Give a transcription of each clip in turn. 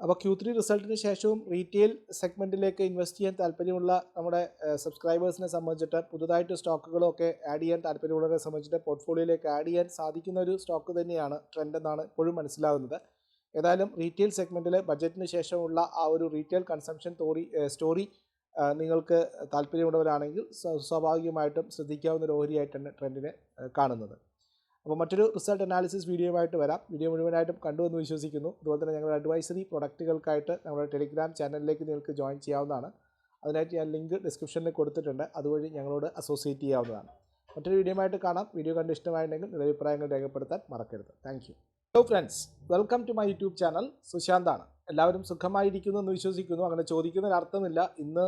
അപ്പോൾ Q three റിസൾട്ടിന് ശേഷവും retail സെഗ്മെന്റിലേക്ക് invest ചെയ്യാൻ താല്പര്യമുള്ള നമ്മുടെ സബ്സ്ക്രൈബേഴ്സിനെ സംബന്ധിച്ചിട്ട് പുതുതായിട്ട് സ്റ്റോക്കുകളൊക്കെ ആഡ് ചെയ്യാൻ താല്പര്യമുള്ളവരെ സംബന്ധിച്ചിട്ട് പോർട്ട്ഫോളിയോയിലേക്ക് ആഡ് ചെയ്യാൻ സാധിക്കുന്ന ഒരു സ്റ്റോക്ക് തന്നെയാണ് ട്രെൻഡ് എന്നാണ് ഇപ്പോഴും മനസ്സിലാകുന്നത് ഏതായാലും റീറ്റെയിൽ സെഗ്മെന്റിൽ ബജറ്റിന് ശേഷമുള്ള ആ ഒരു റീറ്റെയിൽ കൺസംഷൻ തോറി സ്റ്റോറി നിങ്ങൾക്ക് താല്പര്യമുള്ളവരാണെങ്കിൽ സ്വാഭാവികമായിട്ടും ശ്രദ്ധിക്കാവുന്ന ഒരു ഓഹരിയായിട്ടാണ് ട്രെൻഡിനെ കാണുന്നത്. അപ്പോൾ മറ്റൊരു റിസൾട്ട് അനാലിസിസ് വീഡിയോയുമായിട്ട് വരാം. വീഡിയോ മുഴുവനായിട്ടും കണ്ടു എന്ന് വിശ്വസിക്കുന്നു. അതുപോലെ തന്നെ ഞങ്ങളുടെ അഡ്വൈസറി പ്രൊഡക്റ്റുകൾക്കായിട്ട് നമ്മുടെ ടെലിഗ്രാം ചാനലിലേക്ക് നിങ്ങൾക്ക് ജോയിൻ ചെയ്യാവുന്നതാണ്. അതിനായിട്ട് ഞാൻ ലിങ്ക് ഡിസ്ക്രിപ്ഷനിൽ കൊടുത്തിട്ടുണ്ട്. അതുവഴി ഞങ്ങളോട് അസോസിയേറ്റ് ചെയ്യാവുന്നതാണ്. മറ്റൊരു വീഡിയോയുമായിട്ട് കാണാം. വീഡിയോ കണ്ട് ഇഷ്ടമായിട്ടുണ്ടെങ്കിൽ നിങ്ങളുടെ അഭിപ്രായങ്ങൾ രേഖപ്പെടുത്താൻ മറക്കരുത്. Thank hello friends welcome to my YouTube channel സുശാന്താണ്. എല്ലാവരും സുഖമായിരിക്കുന്നു എന്ന് വിശ്വസിക്കുന്നു. അങ്ങനെ ചോദിക്കുന്നതിന് അർത്ഥമില്ല. ഇന്ന്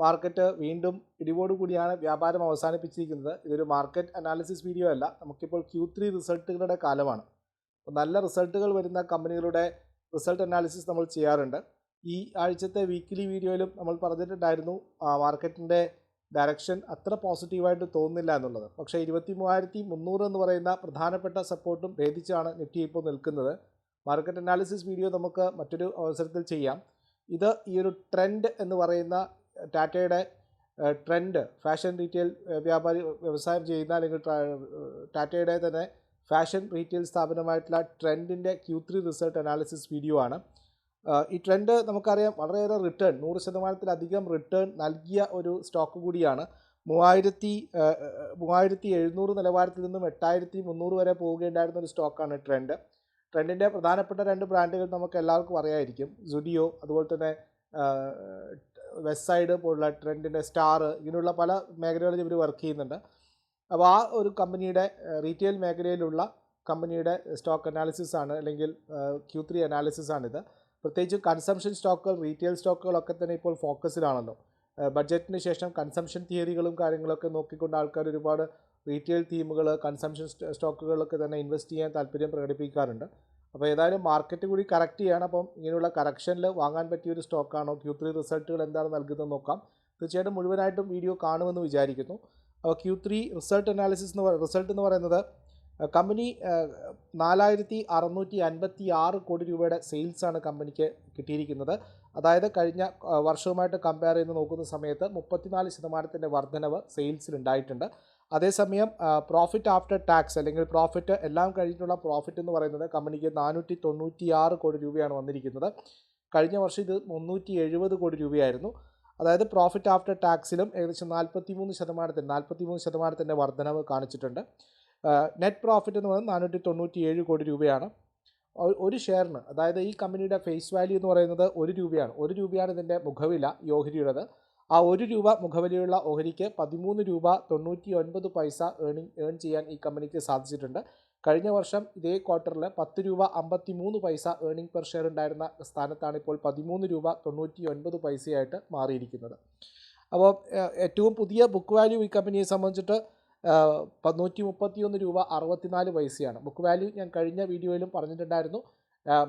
മാർക്കറ്റ് വീണ്ടും ഇടിവോടുകൂടിയാണ് വ്യാപാരം അവസാനിപ്പിച്ചിരിക്കുന്നത്. ഇതൊരു മാർക്കറ്റ് അനാലിസിസ് വീഡിയോ അല്ല. നമുക്കിപ്പോൾ ക്യൂ ത്രീ റിസൾട്ടുകളുടെ കാലമാണ്. അപ്പോൾ നല്ല റിസൾട്ടുകൾ വരുന്ന കമ്പനികളുടെ റിസൾട്ട് അനാലിസിസ് നമ്മൾ ചെയ്യാറുണ്ട്. ഈ ആഴ്ചത്തെ വീക്കിലി വീഡിയോയിലും നമ്മൾ പറഞ്ഞിട്ടുണ്ടായിരുന്നു മാർക്കറ്റിന്റെ ഡയറക്ഷൻ അത്ര പോസിറ്റീവായിട്ട് തോന്നുന്നില്ല എന്നുള്ളത്. പക്ഷേ ഇരുപത്തി മൂവായിരത്തി മുന്നൂറ് എന്ന് പറയുന്ന പ്രധാനപ്പെട്ട സപ്പോർട്ടും ഭേദിച്ചാണ് നിഫ്റ്റി ഇപ്പോൾ നിൽക്കുന്നത്. മാർക്കറ്റ് അനാലിസിസ് വീഡിയോ നമുക്ക് മറ്റൊരു അവസരത്തിൽ ചെയ്യാം. ഇത് ഈ ഒരു ട്രെൻഡ് എന്ന് പറയുന്ന ടാറ്റയുടെ ട്രെൻഡ് ഫാഷൻ റീറ്റെയിൽ വ്യാപാരി വ്യവസായം ചെയ്യുന്ന അല്ലെങ്കിൽ ടാറ്റയുടെ തന്നെ ഫാഷൻ റീറ്റെയിൽ സ്ഥാപനമായിട്ടുള്ള ട്രെൻഡിന്റെ Q three result analysis video ആണ്. ഈ ട്രെൻഡ് നമുക്കറിയാം വളരെയേറെ റിട്ടേൺ നൂറ് ശതമാനത്തിലധികം റിട്ടേൺ നൽകിയ ഒരു സ്റ്റോക്ക് കൂടിയാണ്. മൂവായിരത്തി മൂവായിരത്തി എഴുന്നൂറ് നിലവാരത്തിൽ നിന്നും എട്ടായിരത്തി മുന്നൂറ് വരെ പോവുകയുണ്ടായിരുന്ന ഒരു സ്റ്റോക്കാണ് ട്രെൻഡ്. ട്രെൻഡിന്റെ പ്രധാനപ്പെട്ട രണ്ട് ബ്രാൻഡുകൾ നമുക്ക് എല്ലാവർക്കും അറിയായിരിക്കും. സുഡിയോ അതുപോലെ തന്നെ വെസ്റ്റ് സൈഡ് പോലുള്ള ട്രെൻഡിന്റെ സ്റ്റാർ ഇങ്ങനെയുള്ള പല മേഖലകളിൽ ഇവർ വർക്ക് ചെയ്യുന്നുണ്ട്. അപ്പോൾ ആ ഒരു കമ്പനിയുടെ റീറ്റെയിൽ മേഖലയിലുള്ള കമ്പനിയുടെ സ്റ്റോക്ക് അനാലിസിസ് ആണ് അല്ലെങ്കിൽ ക്യൂ ത്രീ അനാലിസിസ് ആണിത്. പ്രത്യേകിച്ച് കൺസംഷൻ സ്റ്റോക്കുകൾ റീറ്റെയിൽ സ്റ്റോക്കുകളൊക്കെ തന്നെ ഇപ്പോൾ ഫോക്കസിലാണല്ലോ ബഡ്ജറ്റിന് ശേഷം കൺസംഷൻ തിയറികളും കാര്യങ്ങളൊക്കെ നോക്കിക്കൊണ്ട് ആൾക്കാർ ഒരുപാട് റീറ്റെയിൽ തീമുകൾ കൺസംഷൻ സ്റ്റോക്കുകളൊക്കെ തന്നെ ഇൻവെസ്റ്റ് ചെയ്യാൻ താല്പര്യം പ്രകടിപ്പിക്കാറുണ്ട്. അപ്പോൾ ഏതായാലും മാർക്കറ്റ് കൂടി കറക്റ്റ് ചെയ്യണം. അപ്പം ഇങ്ങനെയുള്ള കറക്ഷനിൽ വാങ്ങാൻ പറ്റിയ ഒരു സ്റ്റോക്കാണോ ക്യൂ ത്രീ റിസൾട്ടുകൾ എന്താണ് നൽകുന്നത് നോക്കാം. തീർച്ചയായിട്ടും മുഴുവനായിട്ടും വീഡിയോ കാണുമെന്ന് വിചാരിക്കുന്നു. അപ്പോൾ ക്യൂ ത്രീ റിസൾട്ട് അനാലിസിസ് എന്ന് റിസൾട്ട് എന്ന് പറയുന്നത് കമ്പനി നാലായിരത്തി അറുന്നൂറ്റി അൻപത്തി ആറ് കോടി രൂപയുടെ സെയിൽസാണ് കമ്പനിക്ക് കിട്ടിയിരിക്കുന്നത്. അതായത് കഴിഞ്ഞ വർഷവുമായിട്ട് കമ്പയർ ചെയ്ത് നോക്കുന്ന സമയത്ത് മുപ്പത്തിനാല് ശതമാനത്തിന്റെ വർധനവ് സെയിൽസിൽ ഉണ്ടായിട്ടുണ്ട്. അതേസമയം പ്രോഫിറ്റ് ആഫ്റ്റർ ടാക്സ് അല്ലെങ്കിൽ പ്രോഫിറ്റ് എല്ലാം കഴിഞ്ഞിട്ടുള്ള പ്രോഫിറ്റ് എന്ന് പറയുന്നത് കമ്പനിക്ക് നാനൂറ്റി തൊണ്ണൂറ്റി ആറ് കോടി രൂപയാണ് വന്നിരിക്കുന്നത്. കഴിഞ്ഞ വർഷം ഇത് മുന്നൂറ്റി എഴുപത് കോടി രൂപയായിരുന്നു. അതായത് പ്രോഫിറ്റ് ആഫ്റ്റർ ടാക്സിലും ഏകദേശം നാൽപ്പത്തി മൂന്ന് ശതമാനത്തിന് നാൽപ്പത്തി മൂന്ന് ശതമാനത്തിന്റെ വർധനവ് കാണിച്ചിട്ടുണ്ട്. നെറ്റ് പ്രോഫിറ്റ് എന്ന് പറയുന്നത് നാനൂറ്റി തൊണ്ണൂറ്റി ഏഴ് കോടി രൂപയാണ്. ഒരു ഷെയറിന് അതായത് ഈ കമ്പനിയുടെ ഫേസ് വാല്യൂ എന്ന് പറയുന്നത് ഒരു രൂപയാണ്. ഒരു രൂപയാണ് ഇതിന്റെ മുഖവില ഈ ഓഹരിയുടേത് ആ ഒരു രൂപ മുഖവിലയുള്ള ഓഹരിക്ക് പതിമൂന്ന് രൂപ തൊണ്ണൂറ്റി ഒൻപത് പൈസ ഏണിംഗ് ഏൺ ചെയ്യാൻ ഈ കമ്പനിക്ക് സാധിച്ചിട്ടുണ്ട്. കഴിഞ്ഞ വർഷം ഇതേ ക്വാർട്ടറിൽ പത്ത് രൂപ അമ്പത്തി മൂന്ന് പൈസ ഏണിംഗ് പെർ ഷെയർ ഉണ്ടായിരുന്ന സ്ഥാനത്താണ് ഇപ്പോൾ പതിമൂന്ന് രൂപ തൊണ്ണൂറ്റി ഒൻപത് പൈസയായിട്ട് മാറിയിരിക്കുന്നത്. അപ്പോൾ ഏറ്റവും പുതിയ ബുക്ക് വാല്യൂ ഈ കമ്പനിയെ സംബന്ധിച്ചിട്ട് നൂറ്റി മുപ്പത്തിയൊന്ന് രൂപ അറുപത്തിനാല് പൈസയാണ്. ബുക്ക് വാല്യൂ ഞാൻ കഴിഞ്ഞ വീഡിയോയിലും പറഞ്ഞിട്ടുണ്ടായിരുന്നു.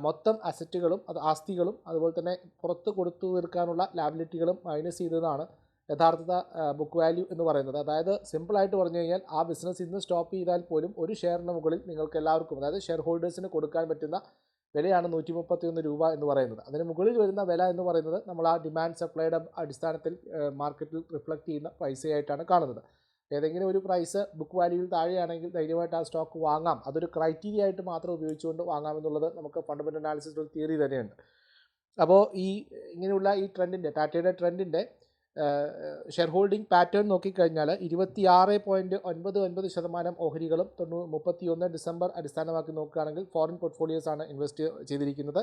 മൊത്തം അസറ്റുകളും അത് ആസ്തികളും അതുപോലെ തന്നെ പുറത്ത് കൊടുത്തു തീർക്കാനുള്ള ലാബിലിറ്റികളും മൈനസ് ചെയ്തതാണ് യഥാർത്ഥ ബുക്ക് വാല്യൂ എന്ന് പറയുന്നത്. അതായത് സിമ്പിളായിട്ട് പറഞ്ഞു കഴിഞ്ഞാൽ ആ ബിസിനസ് ഇന്ന് സ്റ്റോപ്പ് ചെയ്താൽ പോലും ഒരു ഷെയറിന് മുകളിൽ നിങ്ങൾക്ക് എല്ലാവർക്കും അതായത് ഷെയർ ഹോൾഡേഴ്സിന് കൊടുക്കാൻ പറ്റുന്ന വിലയാണ് നൂറ്റി മുപ്പത്തിയൊന്ന് രൂപ എന്ന് പറയുന്നത്. അതിന് മുകളിൽ വരുന്ന വില എന്ന് പറയുന്നത് നമ്മൾ ആ ഡിമാൻഡ് സപ്ലൈയുടെ അടിസ്ഥാനത്തിൽ മാർക്കറ്റിൽ റിഫ്ലക്റ്റ് ചെയ്യുന്ന പൈസയായിട്ടാണ് കാണുന്നത്. ഏതെങ്കിലും ഒരു പ്രൈസ് ബുക്ക് വാല്യൂവിൽ താഴെയാണെങ്കിൽ ധൈര്യമായിട്ട് ആ സ്റ്റോക്ക് വാങ്ങാം. അതൊരു ക്രൈറ്റീരിയ ആയിട്ട് മാത്രം ഉപയോഗിച്ചുകൊണ്ട് വാങ്ങാം എന്നുള്ളത് നമുക്ക് ഫണ്ടമെന്റൽ അനാലിസിസ് ഒരു തിയറി തന്നെയുണ്ട്. അപ്പോൾ ഈ ഇങ്ങനെയുള്ള ഈ ട്രെൻഡിന്റെ ടാറ്റയുടെ ട്രെൻഡിന്റെ ഷെയർ ഹോൾഡിംഗ് പാറ്റേൺ നോക്കിക്കഴിഞ്ഞാൽ ഇരുപത്തിയാറ് പോയിന്റ് ഒൻപത് ഒൻപത് ശതമാനം ഓഹരികളും തൊണ്ണൂ മുപ്പത്തിയൊന്ന് ഡിസംബർ അടിസ്ഥാനമാക്കി നോക്കുകയാണെങ്കിൽ ഫോറിൻ പോർട്ട്ഫോളിയോസാണ് ഇൻവെസ്റ്റ് ചെയ്തിരിക്കുന്നത്.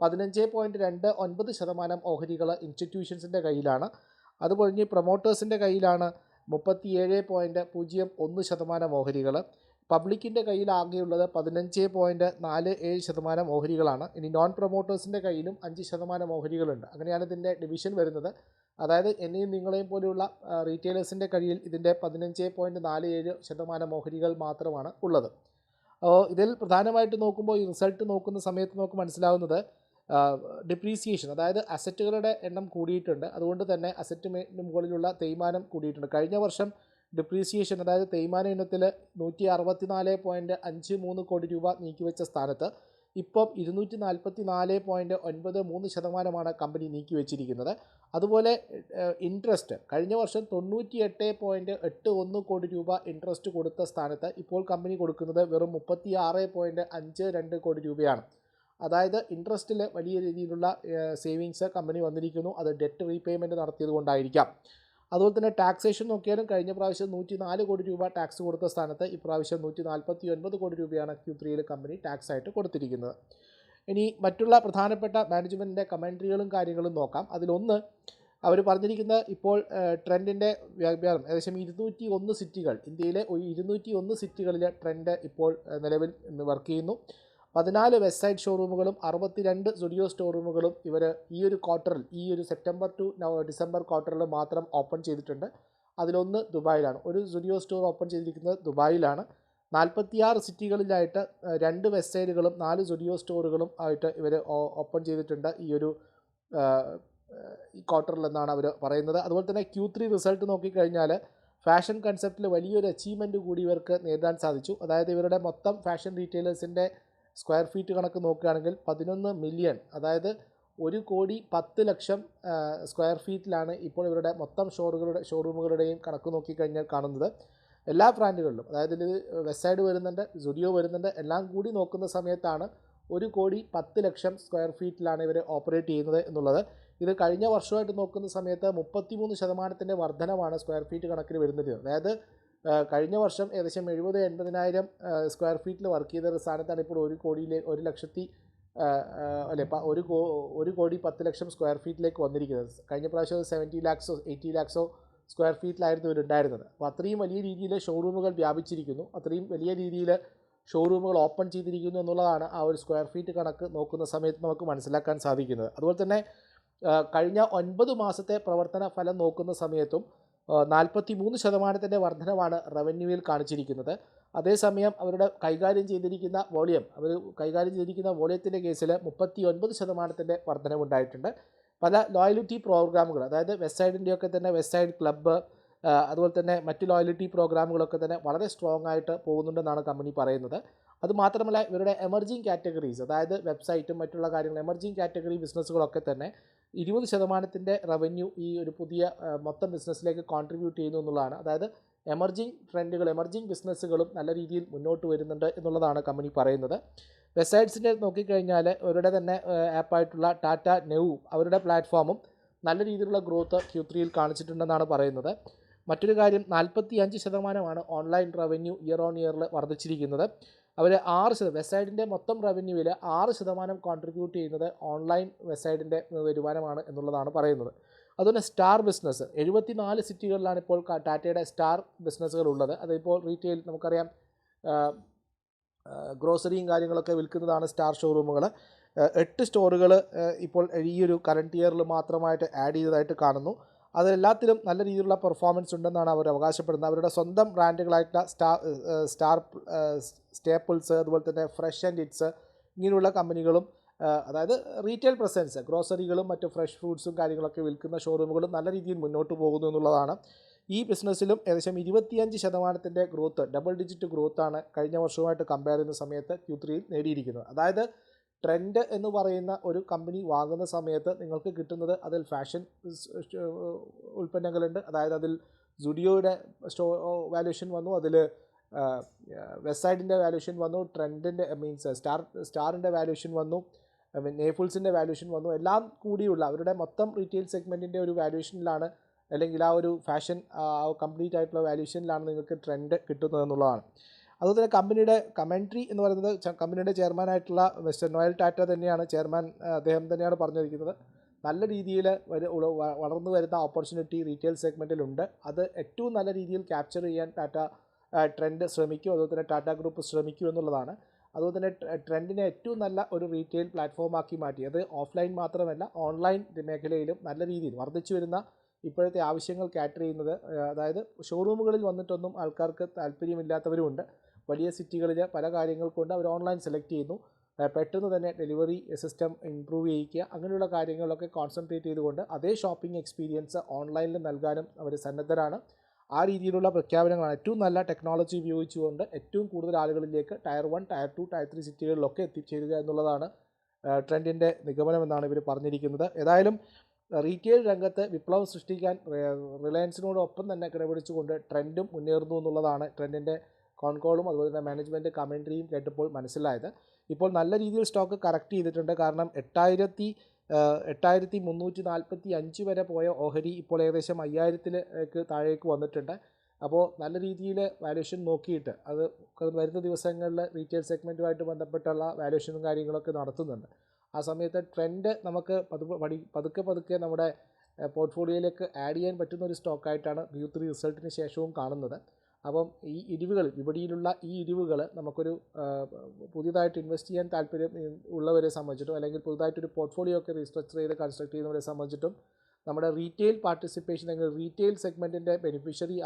പതിനഞ്ച് പോയിന്റ് രണ്ട് ഒൻപത് ശതമാനം ഓഹരികൾ ഇൻസ്റ്റിറ്റ്യൂഷൻസിന്റെ കയ്യിലാണ്. അതുപോലെ പ്രൊമോട്ടേഴ്സിന്റെ കയ്യിലാണ് മുപ്പത്തിയേഴ് പോയിന്റ് പൂജ്യം ഒന്ന് ശതമാനം ഓഹരികൾ പബ്ലിക്കിന്റെ കയ്യിൽ ആകെയുള്ളത് പതിനഞ്ച് പോയിന്റ് നാല് ഏഴ് ശതമാനം ഓഹരികളാണ്. ഇനി നോൺ പ്രൊമോട്ടേഴ്സിന്റെ കയ്യിലും അഞ്ച് ശതമാനം ഓഹരികളുണ്ട്. അങ്ങനെയാണ് ഇതിന്റെ ഡിവിഷൻ വരുന്നത്. അതായത് എന്നെയും നിങ്ങളെയും പോലെയുള്ള റീറ്റെയിലേഴ്സിന്റെ കയ്യിൽ ഇതിന്റെ പതിനഞ്ച് പോയിന്റ് നാല് ഏഴ് ശതമാനം ഓഹരികൾ മാത്രമാണ് ഉള്ളത്. ഇതിൽ പ്രധാനമായിട്ട് നോക്കുമ്പോൾ ഈ റിസൾട്ട് നോക്കുന്ന സമയത്ത് നമുക്ക് മനസ്സിലാവുന്നത് ഡിപ്രീസിയേഷൻ അതായത് അസറ്റുകളുടെ എണ്ണം കൂടിയിട്ടുണ്ട്. അതുകൊണ്ട് തന്നെ അസറ്റ് മുകളിലുള്ള തേയ്മാനം കൂടിയിട്ടുണ്ട്. കഴിഞ്ഞ വർഷം ഡിപ്രീസിയേഷൻ അതായത് തേയ്മാന ഇനത്തിൽ നൂറ്റി അഞ്ച് മൂന്ന് കോടി രൂപ നീക്കിവെച്ച സ്ഥാനത്ത് ഇപ്പം ഇരുന്നൂറ്റി നാൽപ്പത്തി നാല് പോയിന്റ് ഒൻപത് മൂന്ന് ശതമാനമാണ് കമ്പനി നീക്കിവെച്ചിരിക്കുന്നത്. അതുപോലെ ഇൻട്രസ്റ്റ് കഴിഞ്ഞ വർഷം തൊണ്ണൂറ്റി എട്ട് പോയിന്റ് എട്ട് ഒന്ന് കോടി രൂപ ഇൻട്രസ്റ്റ് കൊടുത്ത സ്ഥാനത്ത് ഇപ്പോൾ കമ്പനി കൊടുക്കുന്നത് വെറും മുപ്പത്തി ആറ് പോയിന്റ് അഞ്ച് രണ്ട് കോടി രൂപയാണ്. അതായത് ഇൻട്രസ്റ്റിൽ വലിയ രീതിയിലുള്ള സേവിങ്സ് കമ്പനി വന്നിരിക്കുന്നു. അത് ഡെറ്റ് റീപേയ്മെന്റ് നടത്തിയത് കൊണ്ടായിരിക്കാം. അതുപോലെ തന്നെ ടാക്സേഷൻ നോക്കിയാലും കഴിഞ്ഞ പ്രാവശ്യം നൂറ്റി നാല് കോടി രൂപ ടാക്സ് കൊടുത്ത സ്ഥാനത്ത് ഇപ്രാവശ്യം നൂറ്റി നാൽപ്പത്തി ഒൻപത് കോടി രൂപയാണ് ക്യൂ ത്രീയിൽ കമ്പനി ടാക്സ് ആയിട്ട് കൊടുത്തിരിക്കുന്നത്. ഇനി മറ്റുള്ള പ്രധാനപ്പെട്ട മാനേജ്മെന്റിന്റെ കമൻട്രികളും കാര്യങ്ങളും നോക്കാം. അതിലൊന്ന് അവർ പറഞ്ഞിരിക്കുന്ന ഇപ്പോൾ ട്രെൻഡിന്റെ വ്യാപാരം ഏകദേശം ഇരുന്നൂറ്റി ഒന്ന് സിറ്റികൾ ഇന്ത്യയിലെ ഇരുന്നൂറ്റി ഒന്ന് സിറ്റികളിലെ ട്രെൻഡ് ഇപ്പോൾ നിലവിൽ വർക്ക് ചെയ്യുന്നു. പതിനാല് വെബ്സൈറ്റ് ഷോറൂമുകളും അറുപത്തിരണ്ട് സ്റ്റുഡിയോ സ്റ്റോറൂമുകളും ഇവർ ഈ ഒരു ക്വാർട്ടറിൽ ഈ ഒരു സെപ്റ്റംബർ ടു ഡിസംബർ ക്വാർട്ടറിൽ മാത്രം ഓപ്പൺ ചെയ്തിട്ടുണ്ട്. അതിലൊന്ന് ദുബായിലാണ്. ഒരു സ്റ്റുഡിയോ സ്റ്റോർ ഓപ്പൺ ചെയ്തിരിക്കുന്നത് ദുബായിലാണ്. നാൽപ്പത്തിയാറ് സിറ്റികളിലായിട്ട് രണ്ട് വെബ്സൈറ്റുകളും നാല് സ്റ്റുഡിയോ സ്റ്റോറുകളും ആയിട്ട് ഇവർ ഓപ്പൺ ചെയ്തിട്ടുണ്ട് ഈ ഒരു ഈ ക്വാർട്ടറിൽ എന്നാണ് അവർ പറയുന്നത്. അതുപോലെ തന്നെ ക്യൂ ത്രീ റിസൾട്ട് നോക്കിക്കഴിഞ്ഞാൽ ഫാഷൻ കൺസെപ്റ്റിൽ വലിയൊരു അച്ചീവ്മെന്റ് കൂടി ഇവർക്ക് നേടാൻ സാധിച്ചു. അതായത് ഇവരുടെ മൊത്തം ഫാഷൻ റീറ്റെയിലേഴ്സിന്റെ സ്ക്വയർ ഫീറ്റ് കണക്ക് നോക്കുകയാണെങ്കിൽ പതിനൊന്ന് മില്യൺ അതായത് ഒരു കോടി പത്ത് ലക്ഷം സ്ക്വയർ ഫീറ്റിലാണ് ഇപ്പോൾ ഇവരുടെ മൊത്തം ഷോറുകളുടെ ഷോറൂമുകളുടെയും കണക്ക് നോക്കിക്കഴിഞ്ഞാൽ കാണുന്നത്. എല്ലാ ബ്രാൻഡുകളിലും അതായത് ഇതിൽ വെബ്സൈറ്റ് വരുന്നുണ്ട് സുഡിയോ വരുന്നുണ്ട് എല്ലാം കൂടി നോക്കുന്ന സമയത്താണ് ഒരു കോടി പത്ത് ലക്ഷം സ്ക്വയർ ഫീറ്റിലാണ് ഇവർ ഓപ്പറേറ്റ് ചെയ്യുന്നത് എന്നുള്ളത്. ഇത് കഴിഞ്ഞ വർഷമായിട്ട് നോക്കുന്ന സമയത്ത് മുപ്പത്തിമൂന്ന് ശതമാനത്തിന്റെ വർധനമാണ് സ്ക്വയർ ഫീറ്റ് കണക്കിന് വരുന്നത്. അതായത് കഴിഞ്ഞ വർഷം ഏകദേശം എഴുപത് എൺപതിനായിരം സ്ക്വയർ ഫീറ്റിൽ വർക്ക് ചെയ്ത ഒരു സ്ഥാനത്താണ് ഇപ്പോൾ ഒരു കോടിയിലെ ഒരു ലക്ഷത്തി അല്ലെ ഒരു ഒരു കോടി പത്ത് ലക്ഷം സ്ക്വയർ ഫീറ്റിലേക്ക് വന്നിരിക്കുന്നത്. കഴിഞ്ഞ പ്രാവശ്യം സെവന്റി ലാക്സോ എയ്റ്റി ലാക്സോ സ്ക്വയർ ഫീറ്റിലായിരുന്നു ഇവരുണ്ടായിരുന്നത് അപ്പോൾ അത്രയും വലിയ രീതിയിൽ ഷോറൂമുകൾ വ്യാപിച്ചിരിക്കുന്നു. അത്രയും വലിയ രീതിയിൽ ഷോറൂമുകൾ ഓപ്പൺ ചെയ്തിരിക്കുന്നു എന്നുള്ളതാണ് ആ ഒരു സ്ക്വയർ ഫീറ്റ് കണക്ക് നോക്കുന്ന സമയത്ത് നമുക്ക് മനസ്സിലാക്കാൻ സാധിക്കുന്നത്. അതുപോലെ തന്നെ കഴിഞ്ഞ ഒൻപത് മാസത്തെ പ്രവർത്തന ഫലം നോക്കുന്ന സമയത്തും നാൽപ്പത്തി മൂന്ന് ശതമാനത്തിന്റെ വർധനവാണ് റവന്യൂവിൽ കാണിച്ചിരിക്കുന്നത്. അതേസമയം അവരുടെ കൈകാര്യം ചെയ്തിരിക്കുന്ന വോളിയം അവർ കൈകാര്യം ചെയ്തിരിക്കുന്ന വോളിയത്തിന്റെ കേസിൽ മുപ്പത്തി ഒൻപത് ശതമാനത്തിന്റെ വർധനവുണ്ടായിട്ടുണ്ട്. പല ലോയലിറ്റി പ്രോഗ്രാമുകൾ അതായത് വെബ്സൈറ്റിന്റെയൊക്കെ തന്നെ വെബ്സൈറ്റ് ക്ലബ്ബ് അതുപോലെ തന്നെ മറ്റ് ലോയലിറ്റി പ്രോഗ്രാമുകളൊക്കെ തന്നെ വളരെ സ്ട്രോങ് ആയിട്ട് പോകുന്നുണ്ടെന്നാണ് കമ്പനി പറയുന്നത്. അതുമാത്രമല്ല ഇവരുടെ എമർജിങ് കാറ്റഗറീസ് അതായത് വെബ്സൈറ്റും മറ്റുള്ള കാര്യങ്ങൾ എമർജിങ് കാറ്റഗറി ബിസിനസ്സുകളൊക്കെ തന്നെ ഇരുപത് ശതമാനത്തിന്റെ റവന്യൂ ഈ ഒരു പുതിയ മൊത്തം ബിസിനസ്സിലേക്ക് കോൺട്രിബ്യൂട്ട് ചെയ്യുന്നു എന്നുള്ളതാണ്. അതായത് എമർജിങ് ട്രെൻഡുകൾ എമർജിങ് ബിസിനസ്സുകളും നല്ല രീതിയിൽ മുന്നോട്ട് വരുന്നുണ്ട് എന്നുള്ളതാണ് കമ്പനി പറയുന്നത്. വെബ്സൈറ്റ്സിന്റെ നോക്കിക്കഴിഞ്ഞാൽ അവരുടെ തന്നെ ആപ്പായിട്ടുള്ള ടാറ്റ നെവ് അവരുടെ പ്ലാറ്റ്ഫോമും നല്ല രീതിയിലുള്ള ഗ്രോത്ത് ക്യൂ ത്രീയിൽ കാണിച്ചിട്ടുണ്ടെന്നാണ് പറയുന്നത്. മറ്റൊരു കാര്യം നാൽപ്പത്തി അഞ്ച് ശതമാനമാണ് ഓൺലൈൻ റവന്യൂ ഇയർ ഓൺ ഇയറിൽ വർദ്ധിച്ചിരിക്കുന്നത്. അവർ ആറ് ശതമാനം വെബ്സൈറ്റിന്റെ മൊത്തം റവന്യൂവിൽ ആറ് ശതമാനം കോൺട്രിബ്യൂട്ട് ചെയ്യുന്നത് ഓൺലൈൻ വെബ്സൈറ്റിന്റെ വരുമാനമാണ് എന്നുള്ളതാണ് പറയുന്നത്. അതുപോലെ സ്റ്റാർ ബിസിനസ് എഴുപത്തിനാല് സിറ്റികളിലാണ് ഇപ്പോൾ ടാറ്റയുടെ സ്റ്റാർ ബിസിനസ്സുകൾ ഉള്ളത്. അതിപ്പോൾ റീറ്റെയിൽ നമുക്കറിയാം ഗ്രോസറിയും കാര്യങ്ങളൊക്കെ വിൽക്കുന്നതാണ് സ്റ്റാർ ഷോറൂമുകൾ എട്ട് സ്റ്റോറുകൾ ഇപ്പോൾ ഈ ഒരു കറണ്ട് ഇയറിൽ മാത്രമായിട്ട് ആഡ് ചെയ്തതായിട്ട് കാണുന്നു. അതിലെല്ലാത്തിലും നല്ല രീതിയിലുള്ള പെർഫോമൻസ് ഉണ്ടെന്നാണ് അവർ അവകാശപ്പെടുന്നത്. അവരുടെ സ്വന്തം ബ്രാൻഡുകളായിട്ടുള്ള സ്റ്റാർ സ്റ്റാർ സ്റ്റേപ്പിൾസ് അതുപോലെ തന്നെ ഫ്രഷ് ആൻഡ് ഇറ്റ്സ് ഇങ്ങനെയുള്ള കമ്പനികളും അതായത് റീറ്റെയിൽ പ്രസൻസ് ഗ്രോസറികളും മറ്റ് ഫ്രഷ് ഫ്രൂട്ട്സും കാര്യങ്ങളൊക്കെ വിൽക്കുന്ന ഷോറൂമുകളും നല്ല രീതിയിൽ മുന്നോട്ട് പോകുന്നു എന്നുള്ളതാണ്. ഈ ബിസിനസ്സിലും ഏകദേശം ഇരുപത്തിയഞ്ച് ശതമാനത്തിന്റെ ഗ്രോത്ത് ഡബിൾ ഡിജിറ്റ് ഗ്രോത്താണ് കഴിഞ്ഞ വർഷവുമായിട്ട് കമ്പയർ ചെയ്യുന്ന സമയത്ത് ക്യൂ ത്രീയിൽ നേടിയിരിക്കുന്നത്. അതായത് ട്രെൻഡ് എന്ന് പറയുന്ന ഒരു കമ്പനി വാങ്ങുന്ന സമയത്ത് നിങ്ങൾക്ക് കിട്ടുന്നത് അതിൽ ഫാഷൻ ഉൽപ്പന്നങ്ങളുണ്ട്. അതായത് അതിൽ സുഡിയോയുടെ സ്റ്റോ വാല്യൂഷൻ വന്നു. അതിൽ വെബ്സൈറ്റിന്റെ വാല്യൂഷൻ വന്നു. ട്രെൻഡിന്റെ മീൻസ് സ്റ്റാർ സ്റ്റാറിന്റെ വാല്യൂഷൻ വന്നു. ഐ മീൻ നേഫുൾസിന്റെ വാല്യൂഷൻ വന്നു. എല്ലാം കൂടിയുള്ള അവരുടെ മൊത്തം റീറ്റെയിൽ സെഗ്മെന്റിന്റെ ഒരു വാല്യൂഷനിലാണ് അല്ലെങ്കിൽ ആ ഒരു ഫാഷൻ കംപ്ലീറ്റ് ആയിട്ടുള്ള വാല്യൂഷനിലാണ് നിങ്ങൾക്ക് ട്രെൻഡ് കിട്ടുന്നത് എന്നുള്ളതാണ്. അതുപോലെ തന്നെ കമ്പനിയുടെ കമൻട്രി എന്ന് പറയുന്നത് കമ്പനിയുടെ ചെയർമാനായിട്ടുള്ള വെസ്റ്റേൺ നോയൽ ടാറ്റ തന്നെയാണ് ചെയർമാൻ അദ്ദേഹം തന്നെയാണ് പറഞ്ഞിരിക്കുന്നത്. നല്ല രീതിയിൽ വളർന്നു വരുന്ന ഓപ്പർച്യൂണിറ്റി റീറ്റെയിൽ സെഗ്മെന്റിലുണ്ട് അത് ഏറ്റവും നല്ല രീതിയിൽ ക്യാപ്ചർ ചെയ്യാൻ ടാറ്റ ട്രെൻഡ് ശ്രമിക്കും. അതുപോലെ തന്നെ ടാറ്റ ഗ്രൂപ്പ് ശ്രമിക്കും എന്നുള്ളതാണ്. അതുപോലെ തന്നെ ട്രെൻഡിനെ ഏറ്റവും നല്ല ഒരു റീറ്റെയിൽ പ്ലാറ്റ്ഫോമാക്കി മാറ്റി അത് ഓഫ്ലൈൻ മാത്രമല്ല ഓൺലൈൻ മേഖലയിലും നല്ല രീതിയിൽ വർദ്ധിച്ചു വരുന്ന ഇപ്പോഴത്തെ ആവശ്യങ്ങൾ കാറ്റർ ചെയ്യുന്നത് അതായത് ഷോറൂമുകളിൽ വന്നിട്ടൊന്നും ആൾക്കാർക്ക് താല്പര്യമില്ലാത്തവരുമുണ്ട്. വലിയ സിറ്റികളിൽ പല കാര്യങ്ങൾ കൊണ്ട് അവർ ഓൺലൈൻ സെലക്ട് ചെയ്യുന്നു. പെട്ടെന്ന് തന്നെ ഡെലിവറി സിസ്റ്റം ഇമ്പ്രൂവ് ചെയ്യിക്കുക. അങ്ങനെയുള്ള കാര്യങ്ങളൊക്കെ കോൺസെൻട്രേറ്റ് ചെയ്തുകൊണ്ട് അതേ ഷോപ്പിംഗ് എക്സ്പീരിയൻസ് ഓൺലൈനിൽ നൽകാനും അവർ സന്നദ്ധരാണ്. ആ രീതിയിലുള്ള പ്രഖ്യാപനങ്ങളാണ് ഏറ്റവും നല്ല ടെക്നോളജി ഉപയോഗിച്ചുകൊണ്ട് ഏറ്റവും കൂടുതൽ ആളുകളിലേക്ക് tier one tier two tier three സിറ്റികളിലൊക്കെ എത്തിച്ചേരുക എന്നുള്ളതാണ് ട്രെൻഡിന്റെ നിഗമനം എന്നാണ് ഇവർ പറഞ്ഞിരിക്കുന്നത്. ഏതായാലും റീറ്റെയിൽ രംഗത്ത് വിപ്ലവം സൃഷ്ടിക്കാൻ റിലയൻസിനോടൊപ്പം തന്നെ കിടപിടിച്ചുകൊണ്ട് ട്രെൻഡും മുന്നേറുന്നു എന്നുള്ളതാണ് ട്രെൻഡിന്റെ കോൺകോളും അതുപോലെ തന്നെ മാനേജ്മെന്റ് കമൻട്രിയും കേട്ടപ്പോൾ മനസ്സിലായത്. ഇപ്പോൾ നല്ല രീതിയിൽ സ്റ്റോക്ക് കറക്റ്റ് ചെയ്തിട്ടുണ്ട്. കാരണം എട്ടായിരത്തി എട്ടായിരത്തി മുന്നൂറ്റി നാൽപ്പത്തി അഞ്ച് വരെ പോയ ഓഹരി ഇപ്പോൾ ഏകദേശം അയ്യായിരത്തിലേക്ക് താഴേക്ക് വന്നിട്ടുണ്ട്. അപ്പോൾ നല്ല രീതിയിൽ വാല്യൂഷൻ നോക്കിയിട്ട് അത് വരുന്ന ദിവസങ്ങളിൽ റീറ്റെയിൽ സെഗ്മെന്റുമായിട്ട് ബന്ധപ്പെട്ടുള്ള വാല്യൂഷനും കാര്യങ്ങളൊക്കെ നടത്തുന്നുണ്ട്. ആ സമയത്ത് ട്രെൻഡ് നമുക്ക് പതു പതുക്കെ പതുക്കെ നമ്മുടെ പോർട്ട്ഫോളിയോയിലേക്ക് ആഡ് ചെയ്യാൻ പറ്റുന്ന ഒരു സ്റ്റോക്കായിട്ടാണ് ക്യൂ ത്രീ റിസൾട്ടിന് ശേഷവും കാണുന്നത്. അപ്പം ഈ ഇടിവുകൾ വിപണിയിലുള്ള ഈ ഇടിവുകൾ നമുക്കൊരു പുതിയതായിട്ട് ഇൻവെസ്റ്റ് ചെയ്യാൻ താല്പര്യം ഉള്ളവരെ സംബന്ധിച്ചിട്ടും അല്ലെങ്കിൽ പുതുതായിട്ടൊരു പോർട്ട്ഫോളിയോ ഒക്കെ റീസ്ട്രക്ചർ ചെയ്ത് കൺസ്ട്രക്ട് ചെയ്യുന്നവരെ സംബന്ധിച്ചിട്ടും നമ്മുടെ റീറ്റെയിൽ പാർട്ടിസിപ്പേഷൻ അല്ലെങ്കിൽ റീറ്റെയിൽ സെഗ്മെന്റിന്റെ ബെനിഫിഷ്യറി